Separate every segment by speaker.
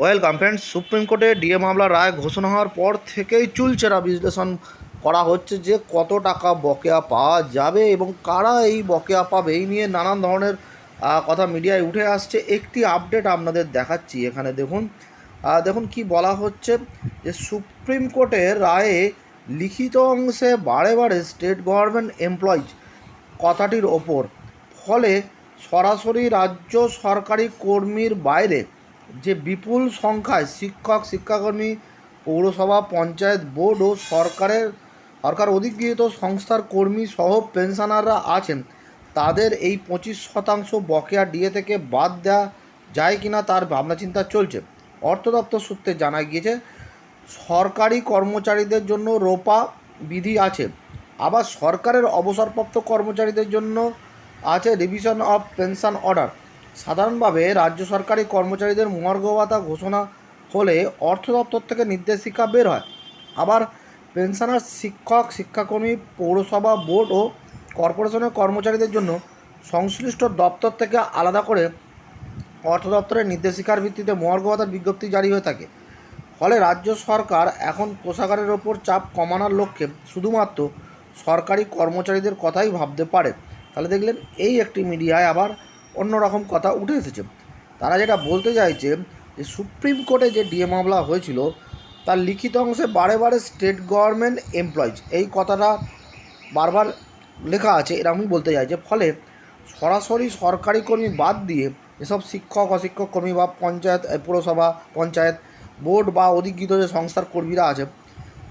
Speaker 1: Welcome friends, supreme কোর্টে DA মামলার রায় ঘোষণা হওয়ার পর থেকেই চুলচেরা বিশ্লেষণ করা হচ্ছে যে কত টাকা বকেয়া পাওয়া যাবে এবং কারা এই বকেয়া পাবে, এই নিয়ে নানান ধরনের কথা মিডিয়ায় উঠে আসছে। একটি আপডেট আপনাদের দেখাচ্ছি এখানে, দেখুন। দেখুন কি বলা হচ্ছে যে সুপ্রিম কোর্টের রায়ে লিখিত অংশে বারে বারে স্টেট গভর্নমেন্ট এমপ্লয়িজ কথাটির ওপর। ফলে সরাসরি রাজ্য সরকারি কর্মীর বাইরে যে বিপুল সংখ্যায় শিক্ষক, শিক্ষাকর্মী, পৌরসভা, পঞ্চায়েত বোর্ড ও সরকারের, সরকার অধিগৃহীত সংস্থার কর্মী সহ পেনশনাররা আছেন। তাদের এই পঁচিশ শতাংশ বকেয়া ডিএ থেকে বাদ দেওয়া যায় কিনা তার ভাবনাচিন্তা চলছে। অর্থ দপ্তর সূত্রে জানা গিয়েছে, সরকারি কর্মচারীদের জন্য রোপা বিধি আছে। আবার সরকারের অবসরপ্রাপ্ত কর্মচারীদের জন্য আছে রিভিশন অফ পেনশন অর্ডার সাধারণভাবে রাজ্য সরকারি কর্মচারীদের ভাতা ঘোষণা হলে অর্থ দপ্তর থেকে নির্দেশিকা বের হয়। আবার পেনশনার শিক্ষক, শিক্ষাকর্মী, পৌরসভা, বোর্ড ও কর্পোরেশনের কর্মচারীদের জন্য সংশ্লিষ্ট দপ্তর থেকে আলাদা করে অর্থ দপ্তরের নির্দেশিকার ভিত্তিতে ভাতার বিজ্ঞপ্তি জারি হয়ে থাকে। ফলে রাজ্য সরকার এখন কোষাগারের ওপর চাপ কমানোর লক্ষ্যে শুধুমাত্র সরকারি কর্মচারীদের কথাই ভাবতে পারে। তাহলে দেখলেন এই একটি মিডিয়ায় আবার অন্যরকম কথা উঠে এসেছে। তারা যেটা বলতে চাইছে যে সুপ্রিম কোর্টে যে ডিএ মামলা হয়েছিল, তার লিখিত অংশে বারে বারে স্টেট গভর্নমেন্ট এমপ্লয়িজ, এই কথাটা বারবার লেখা আছে, এরকমই বলতে চাইছে। ফলে সরাসরি সরকারি কর্মী বাদ দিয়ে এসব শিক্ষক, অশিক্ষক কর্মী বা পঞ্চায়েত পুরসভা, পঞ্চায়েত বোর্ড বা অধিকৃত যে সংস্থার কর্মীরা আছে,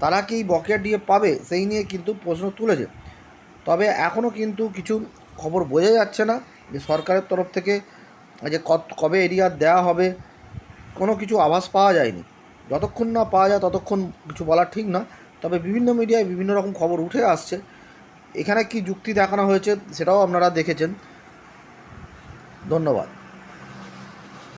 Speaker 1: তারা কি বকেয়া ডিএ পাবে? সেই নিয়ে কিন্তু প্রশ্ন তুলেছে। তবে এখনও কিন্তু কিছু খবর বোঝা যাচ্ছে না যে সরকারের তরফ থেকে যে কত, কবে এরিয়া দেওয়া হবে, কোনো কিছু আভাস পাওয়া যায়নি। যতক্ষণ না পাওয়া যায় ততক্ষণ কিছু বলা ঠিক না। তবে বিভিন্ন মিডিয়ায় বিভিন্ন রকম খবর উঠে আসছে। এখানে কি যুক্তি দেখানো হয়েছে সেটাও আপনারা দেখেছেন। ধন্যবাদ।